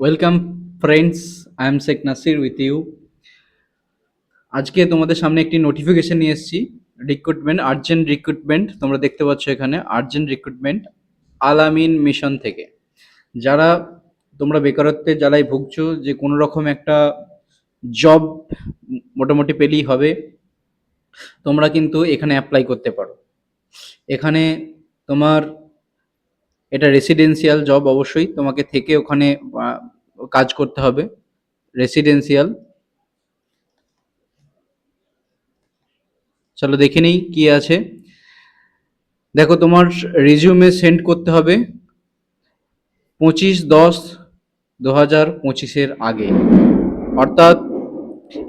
Welcome friends I am Sheikh Nasir with you আজকে তোমাদের সামনে একটি নোটিফিকেশন নিয়ে এসেছি। রিক্রুটমেন্ট আর্জেন্ট রিক্রুটমেন্ট তোমরা দেখতে পাচ্ছ এখানে আর্জেন্ট রিক্রুটমেন্ট আলামিন মিশন থেকে। যারা তোমরা বেকারত্বের জ্বালায় ভুগছো যে কোনো রকম একটা জব মোটামুটি পেলেই হবে, তোমরা কিন্তু এখানে অ্যাপ্লাই করতে পারো। এখানে তোমার এটা রেসিডেন্সিয়াল জব অবশ্যই, তোমাকে থেকে ওখানে কাজ করতে হবে রেসিডেন্সিয়াল চলো দেখে নিই কি আছে। দেখো তোমার রিজিউমে সেন্ড করতে হবে পঁচিশ দশ দু হাজার পঁচিশের আগে। অর্থাৎ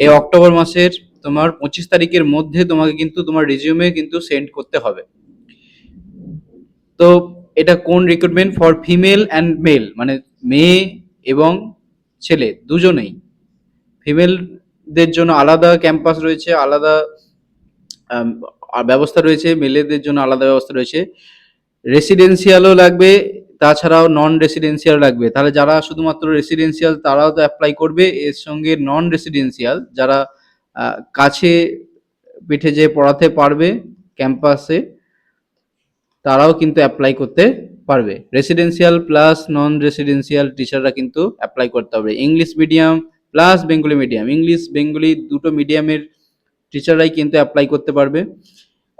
এই অক্টোবর মাসের তোমার পঁচিশ তারিখের মধ্যে তোমাকে কিন্তু তোমার রিজিউমে কিন্তু সেন্ড করতে হবে। তো এটা কোন recruitment for female and male মানে মেয়ে এবং ছেলে, দুজনেই। ফিমেলদের জন্য আলাদা ক্যাম্পাস রয়েছে, আলাদা ব্যবস্থা রয়েছে মেলেদের জন্য আলাদা ব্যবস্থা রয়েছে। রেসিডেন্সিয়ালও লাগবে, তাছাড়াও নন রেসিডেন্সিয়াল লাগবে। তাহলে যারা শুধুমাত্র রেসিডেন্সিয়াল তারাও তো অ্যাপ্লাই করবে। এর সঙ্গে নন রেসিডেন্সিয়াল যারা কাছে পিঠে যে পড়াতে পারবে ক্যাম্পাসে তারাও কিন্তু অ্যাপ্লাই করতে পারবে। রেসিডেন্সিয়াল প্লাস নন রেসিডেন্সিয়াল টিচাররা কিন্তু অ্যাপ্লাই করতে হবে। English medium plus Bengali medium English Bengali দুটো মিডিয়ামের টিচাররাই কিন্তু অ্যাপ্লাই করতে পারবে।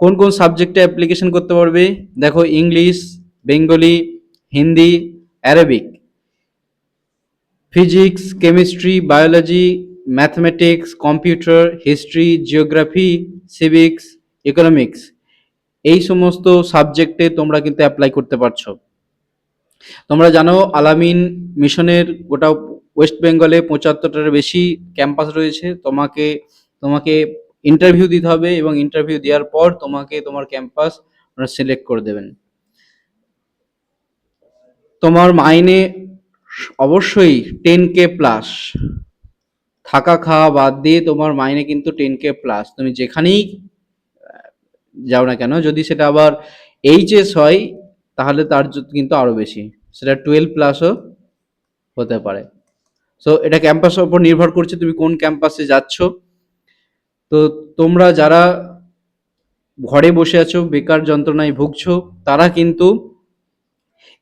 কোন কোন সাবজেক্টে অ্যাপ্লিকেশন করতে পারবে? দেখো English Bengali Hindi Arabic physics chemistry biology mathematics computer history geography civics economics এই সমস্ত সাবজেক্টে তোমরা কিন্তু অ্যাপ্লাই করতে পারছ। তোমরা জানো আলামিন মিশনের গোটা ওয়েস্ট বেঙ্গলে পঁচাত্তরটার বেশি ক্যাম্পাস রয়েছে। তোমাকে তোমাকে ইন্টারভিউ দিতে হবে এবং ইন্টারভিউ দেওয়ার পর তোমাকে তোমার ক্যাম্পাস ওরা সিলেক্ট করে দেবেন। তোমার মাইনে অবশ্যই টেন কে প্লাস থাকা খাওয়া বাদ দিয়ে তোমার মাইনে কিন্তু টেন কে প্লাস তুমি যেখানেই যাও না কেন, যদি সেটা আবার এইচএস হয়, তাহলে তার কিন্তু আরও বেশি। সেটা টুয়েলভ প্লাসও হতে পারে। সো এটা ক্যাম্পাসের উপর নির্ভর করছে তুমি কোন ক্যাম্পাসে যাচ্ছ। তো তোমরা যারা ঘরে বসে আছো, বেকার যন্ত্রণায় ভুগছো, তারা কিন্তু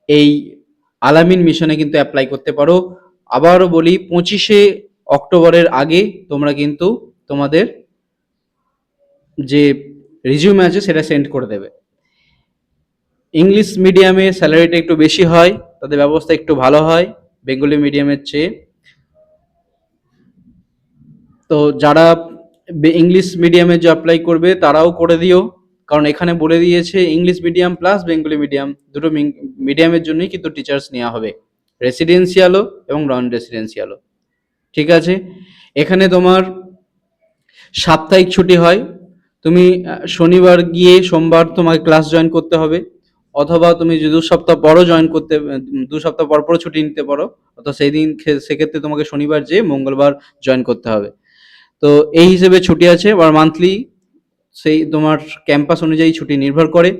এই আলামিন মিশনে কিন্তু অ্যাপ্লাই করতে পারো। আবারও বলি, পঁচিশে অক্টোবরের আগে তোমরা কিন্তু তোমাদের যে রিজিউমে আছে, সেটা সেন্ড করে দেবে। ইংলিশ মিডিয়ামে স্যালারিটা একটু বেশি হয়, তাদের ব্যবস্থা একটু ভালো হয় বেঙ্গলি মিডিয়ামের চেয়ে। তো যারা ইংলিশ মিডিয়ামে যে অ্যাপ্লাই করবে, তারাও করে দিও। কারণ এখানে বলে দিয়েছে English medium plus Bengali medium দুটো মিডিয়ামের জন্যই কিন্তু টিচার্স নেওয়া হবে। রেসিডেন্সিয়ালও এবং নন রেসিডেন্সিয়ালও ঠিক আছে? এখানে তোমার সাপ্তাহিক ছুটি হয় তুমি শনিবার গিয়ে সোমবার তোমাকে ক্লাস জয়েন করতে হবে, অথবা তুমি যদি দু সপ্তাহ পরও জয়েন করতে দু সপ্তাহ পর পরও ছুটি নিতে পারো, অথবা সেই দিন সেক্ষেত্রে তোমাকে শনিবার যেয়ে মঙ্গলবার জয়েন করতে হবে। তো এই হিসেবে ছুটি আছে আর মান্থলি সেই তোমার ক্যাম্পাস অনুযায়ী ছুটি নির্ভর করে।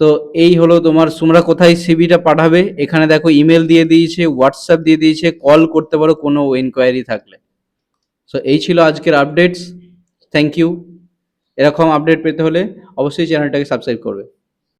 তো এই হলো তোমার, তোমরা কোথায় সিভিটা পাঠাবে, এখানে দেখো ইমেল দিয়ে দিয়েছে হোয়াটসঅ্যাপ দিয়ে দিয়েছে কল করতে পারো, কোনো এনকোয়ারি থাকলে। সো এই ছিল আজকের আপডেটস থ্যাংক ইউ এরকম আপডেট পেতে হলে অবশ্যই চ্যানেলটাকে সাবস্ক্রাইব করবে।